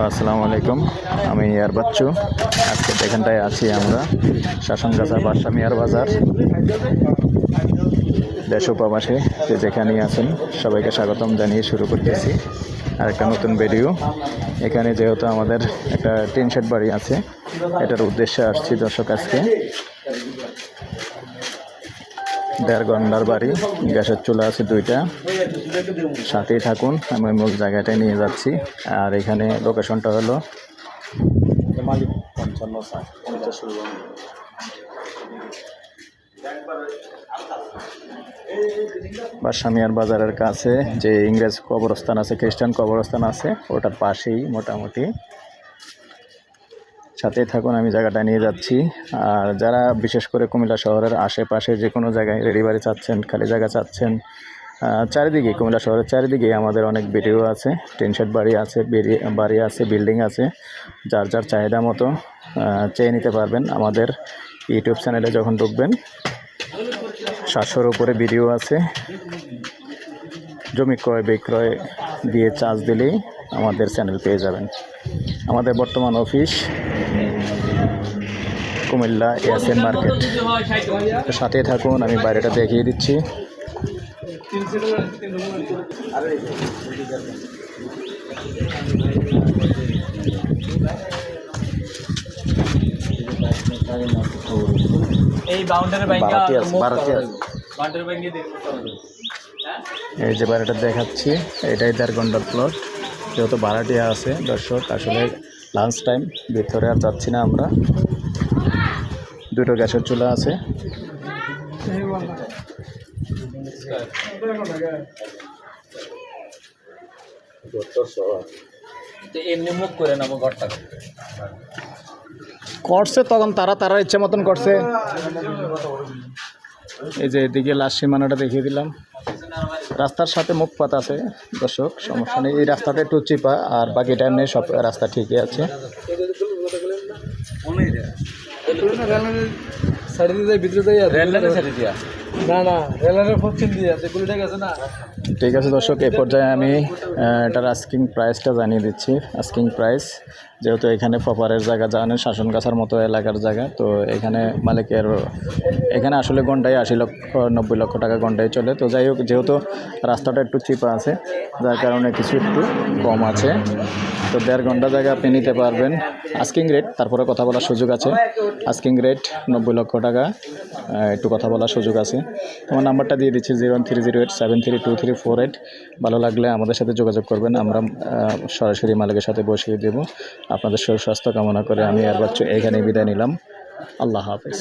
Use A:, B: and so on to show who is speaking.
A: আসসালামু আলাইকুম আমি ইয়ার বাচ্চু। আজকে এখানটায় আছি আমরা শাসন শাসনগাছা বাসা, মিয়ার বাজার। দেশ উপবাসে যে যেখানেই আছেন, সবাইকে স্বাগতম জানিয়ে শুরু করতেছি। আর একটা নতুন ভিডিও। এখানে যেহেতু আমাদের একটা টিন শেড বাড়ি আছে, এটার উদ্দেশ্যে আসছি দর্শক আজকে। দেড় ঘণ্টার বাড়ি। গ্যাসের চুলা আছে দুইটা। সাথেই থাকুন, আমি মূল জায়গাটায় নিয়ে যাচ্ছি। আর এখানে লোকেশনটা হলো বাসামিয়ার বাজারের কাছে যে ইংরেজ কবরস্থান আছে, খ্রিস্টান কবরস্থান আছে, ওটার পাশেই মোটামুটি। সাথেই থাকুন, আমি জায়গাটা নিয়ে যাচ্ছি। আর যারা বিশেষ করে কুমিল্লা শহরের আশেপাশে যে কোনো জায়গায় রেডি বাড়ি চাচ্ছেন, খালি জায়গা চাচ্ছেন চারিদিকে কুমিল্লা শহরের চারিদিকে আমাদের অনেক ভিডিও আছে টেনশেড বাড়ি আছে বাড়ি আছে, বিল্ডিং আছে, যার যার চাহিদা মতো চেয়ে নিতে পারবেন আমাদের ইউটিউব চ্যানেলে যখন ঢুকবেন। সাতশোর উপরে ভিডিও আছে। জমি ক্রয়, বিক্রয় দিয়ে চার্জ দিলেই আমাদের চ্যানেল পেয়ে যাবেন। আমাদের বর্তমান অফিস কুমিল্লা এসএন মার্কেট। সাথে থাকুন আমি বাইরেটা দেখিয়ে দিচ্ছি।
B: এই বাউন্ডারি হবে।
A: এই যে বাড়িটা দেখাচ্ছি এটাই দেড় ঘণ্টার প্লট যেহেতু ভাড়াটিয়া আছে দর্শক আসলে লাঞ্চ টাইম ভিতরে আর যাচ্ছি না আমরা। দুটো গ্যাসের চুলা আছে। করছে তখন তারা তারা ইচ্ছে মতন করছে। এই যে এদিকে লাস্ট সীমানাটা দেখিয়ে দিলাম। রাস্তার সাথে মুখ পাত আছে দর্শক সমস্যা নেই। এই রাস্তাটা একটু চিপা আর বাকি টাইম নেই সব রাস্তা ঠিকই আছে।
B: সাইডে দিয়ে ভিতরে না না
A: ঠিক আছে দর্শক এই পর্যায়ে আমি এটার আস্কিং প্রাইসটা জানিয়ে দিচ্ছি। আস্কিং প্রাইস যেহেতু এখানে প্রপারের জায়গা, জানেন শাসনগাছার মতো এলাকার জায়গা, তো এখানে মালিকের, এখানে আসলে ঘন্টায় আশি লক্ষ, নব্বই লক্ষ টাকা ঘন্টায় চলে। তো যাই হোক, যেহেতু রাস্তাটা একটু চিপা আছে, যার কারণে কিছু একটু কম আছে। তো দেড় ঘণ্টা জায়গা আপনি নিতে পারবেন। আস্কিং রেট তারপরে কথা বলার সুযোগ আছে। আস্কিং রেট নব্বই লক্ষ টাকা। একটু কথা বলার সুযোগ আছে। তোমার নাম্বারটা দিয়ে দিচ্ছি zero one three zero eight, seven three two three four eight. ভালো লাগলে আমাদের সাথে যোগাযোগ করবেন। আমরা সরাসরি মালিকের সাথে বসিয়ে দেব। আপনাদের শরীর স্বাস্থ্য কামনা করে আমি আর এখানে বিদায় নিলাম। আল্লাহ হাফেজ।